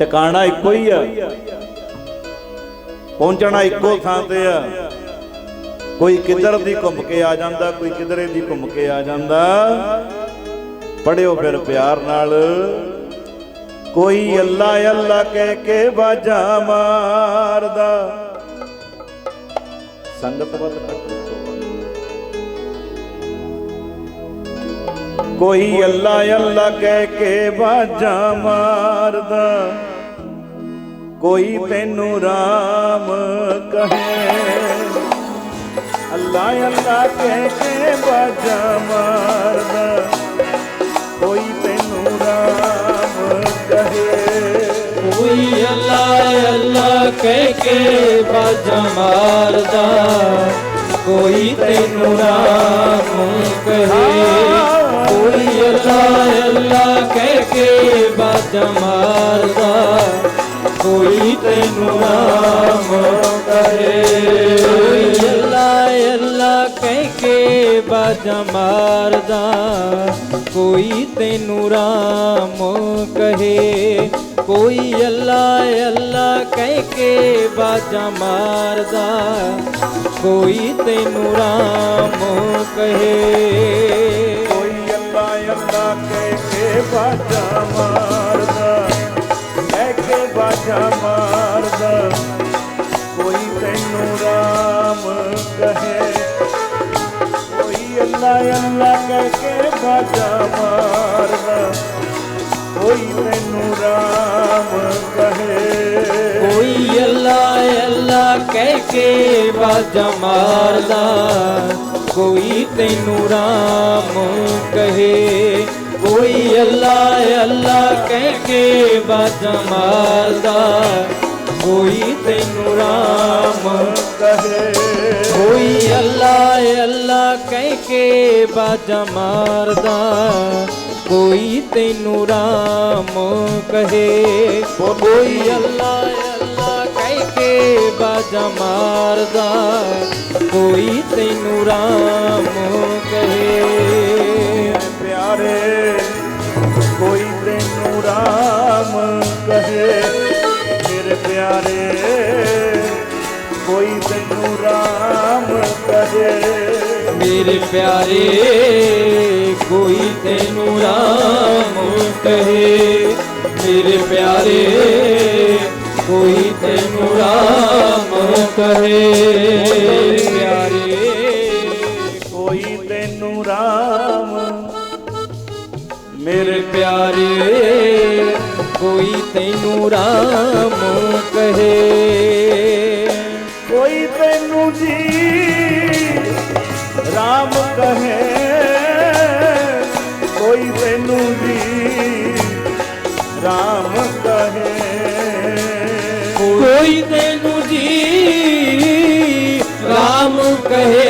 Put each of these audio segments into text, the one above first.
ਟਿਕਾਣਾ ਇੱਕੋ ਹੀ ਆ। ਪਹੁੰਚਣਾ ਇੱਕੋ ਥਾਂ ਤੇ ਆ। ਕੋਈ ਕਿੱਧਰ ਦੀ ਘੁੰਮ ਕੇ ਆ ਜਾਂਦਾ, ਕੋਈ ਕਿਧਰੇ ਦੀ ਘੁੰਮ ਕੇ ਆ ਜਾਂਦਾ। ਪੜਿਓ ਫਿਰ ਪਿਆਰ ਨਾਲ। ਕੋਈ ਅੱਲਾ ਅੱਲਾ ਕਹਿ ਕੇ ਬਾਜਾ ਮਾਰਦਾ। ਸੰਗਤ ਵੱਲ ਕੱਟੋ ਕੋਈ ਅੱਲਾ ਅੱਲਾ ਕਹਿ ਕੇ ਬਾਜਾ ਮਾਰਦਾ। ਕੋਈ ਤੈਨੂੰ RAM ਕਹੇ। ਅੱਲਾ ਅੱਲਾ ਕਹਿ ਕੇ ਬਾਜਾ ਮਾਰਦਾ। ਕੋਈ ਤੈਨੂੰ RAM ਕਹੇ। ਕੋਈ ਅੱਲਾ ਅੱਲਾ ਕਹਿ ਕੇ ਬਾਜਾ ਮਾਰਦਾ। ਕੋਈ ਤੈਨੂੰ ਰਾਮ ਕਹੇ। ਕੋਈ ਅੱਲਾ ਅੱਲਾ ਕਹਿ ਕੇ ਬਾਜਾ ਮਾਰਦਾ। ਕੋਈ ਤੈਨੂੰ ਰਾਮ ਕਹੇ ਕੋਈ ਅੱਲਾ ਅੱਲਾ ਕਹਿ ਕੇ ਬਾਜਾ ਮਾਰਦਾ, ਕੋਈ ਤੈਨੂੰ ਰਾਮ ਕਹੇ। ਕੋਈ ਅੱਲਾ ਅੱਲਾ ਕਹਿ ਕੇ ਬਾਜਾ ਮਾਰਦਾ, ਕੋਈ ਤੈਨੂੰ ਰਾਮ ਕਹੇ। ਮਾਰਦਾ ਕੋਈ ਤੈਨੂੰ RAM ਕਹੇ। ਕੋਈ ਅੱਲਾ ਅੱਲਾ ਕਹਿ ਕੇ ਬਾਜਾ ਮਾਰਦਾ ਕੋਈ ਤੈਨੂੰ ਰਾਮ ਕਹੇ। ਕੋਈ ਅੱਲਾ ਅੱਲਾ ਕਹਿ ਕੇ ਬਾਜਾ ਮਾਰਦਾ ਕੋਈ ਤੈਨੂੰ ਰਾਮ ਕਹੇ। ਕੋਈ ਅੱਲਾ ਕੇ ਬਾਜਾ ਮਾਰਦਾ। ਕੋਈ ਤੈਨੂੰ ਰਾਮ ਕਹੇ। ਕੋਈ ਅੱਲਾ ਅੱਲਾ ਕਹਿ ਕੇ ਬਾਜਾ ਮਾਰਦਾ। ਕੋਈ ਤੈਨੂੰ ਰਾਮ ਕਹੇ। ਪਿਆਰੇ, ਕੋਈ ਤੈਨੂੰ ਰਾਮ ਕਹੇ। ਮੇਰੇ ਪਿਆਰੇ ਮੇਰੇ ਪਿਆਰੇ, ਕੋਈ ਤੈਨੂੰ ਰਾਮ ਕਹੇ। ਮੇਰੇ ਪਿਆਰੇ, ਕੋਈ ਤੈਨੂੰ ਰਾਮ ਕਹੇ। ਪਿਆਰੇ, ਕੋਈ ਤੈਨੂੰ RAM ਮੇਰੇ ਪਿਆਰੇ, ਕੋਈ ਤੈਨੂੰ ਰਾਮ ਕਹੇ। ਕਹੇ, ਕੋਈ ਤੈਨੂੰ ਜੀ RAM ਕਹੇ। ਕੋਈ ਤੈਨੂੰ ਜੀ ਰਾਮ ਕਹੇ,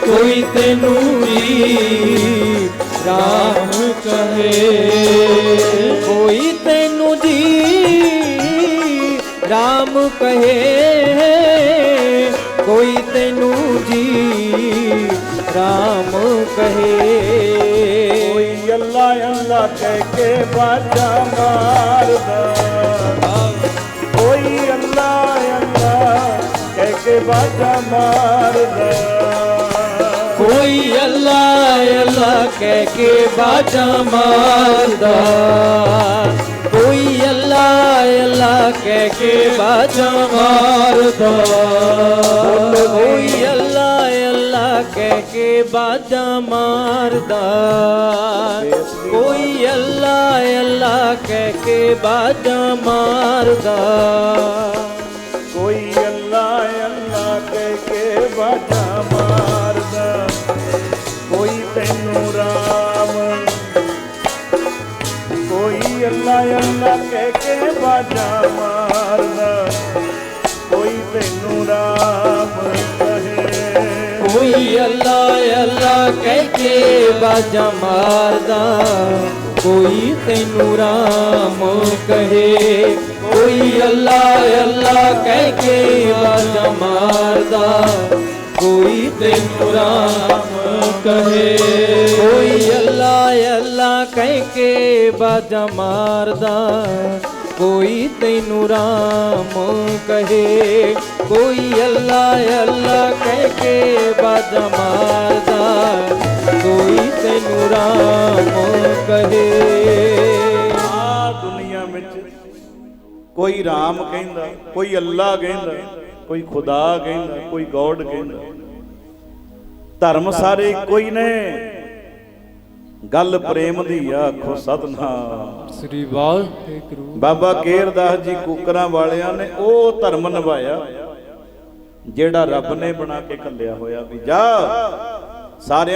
ਕੋਈ ਤੈਨੂੰ ਜੀ ਰਾਮ ਕਹੇ। ਕੋਈ ਤੈਨੂੰ ਜੀ ਰਾਮ ਕਹੇ। ਕੋਈ ਤੈਨੂੰ ਜੀ ਰਾਮ ਕਹੇ। ਕੋਈ ਅੱਲਾ ਅੱਲਾ ਕਹਿ ਕੇ ਬਾਜਾ ਮਾਰਦਾ। ਕੋਈ ਅੱਲਾ ਅੱਲਾ ਕਹਿ ਕੇ ਬਾਜਾ ਮਾਰਦਾ। ਕੋਈ ਅੱਲਾ ਅੱਲਾ ਕਹਿ ਕੇ ਬਾਜਾ ਮਾਰਦਾ। ਕੋਈ ਅੱਲਾ ਅੱਲਾ ਕਹਿ ਕੇ ਬਾਜਾ ਮਾਰਦਾ ਕੋਈ ਅੱਲਾ ਅੱਲਾ ਕਹਿ ਕੇ ਬਾਜਾ ਮਾਰਦਾ ਕੋਈ ਅੱਲਾ ਅੱਲਾ ਕਹਿ ਕੇ ਬਾਜਾ ਮਾਰਦਾ ਕੋਈ ਅੱਲਾ ਅੱਲਾ ਕਹਿ ਕੇ ਬਾਜਾ ਮਾਰਦਾ ਕੋਈ ਤੈਨੂੰ RAM ਕੋਈ ਅੱਲਾ ਅੱਲਾ ਕਹਿ ਕੇ ਬਾਜਾ ਮਾਰਦਾ। ਕੋਈ ਤੈਨੂੰ RAM ਕਹੇ। ਕੋਈ ਅੱਲਾ ਅੱਲਾ ਕਹਿ ਕੇ ਬਾਜਾ ਮਾਰਦਾ। ਕੋਈ ਤੈਨੂੰ ਰਾਮ ਕਹੇ। ਕੋਈ ਅੱਲਾ ਅੱਲਾ ਕਹਿ ਕੇ ਬਾਜਾ ਮਾਰਦਾ। ਕੋਈ ਤੈਨੂੰ ਰਾਮ ਕਹੇ। ਕੋਈ ਅੱਲਾ ਅੱਲਾ ਕਹਿ ਕੇ ਬਾਜਾ ਮਾਰਦਾ ਕੋਈ ਤੈਨੂੰ ਰਾਮ ਕਹੇ। ਕੋਈ ਅੱਲਾ ਅੱਲਾ ਕਹਿ ਕੇ ਬਾਜਾ ਮਾਰਦਾ ਕੋਈ ਤੈਨੂੰ ਰਾਮ ਕਹੇ। ਆ ਦੁਨੀਆ ਵਿੱਚ ਕੋਈ ਰਾਮ ਕਹਿੰਦਾ ਕੋਈ ਅੱਲਾ ਕਹਿੰਦਾ। ਕੋਈ ਖੁਦਾ ਕਹਿੰਦਾ ਕੋਈ ਗੋਡ ਕਹਿੰਦਾ। ਧਰਮ ਸਾਰੇ ਹੀ ਨੇ। ਗੱਲ ਪ੍ਰੇਮ ਦੀ ਆਖੋ ਸਤਨਾਮ। ਸ੍ਰੀ ਵਾਹਿਗੁਰੂ। ਬਾਬਾ ਕੇਰਦਾਸ ਜੀ ਕੁਕਰਾਂ ਵਾਲਿਆਂ ਨੇ ਉਹ ਧਰਮ ਨਿਭਾਇਆ ਜਿਹੜਾ ਰੱਬ ਨੇ ਬਣਾ ਕੇ ਘੱਲਿਆ ਹੋਇਆ ਵੀ ਜਾ ਸਾਰਿਆਂ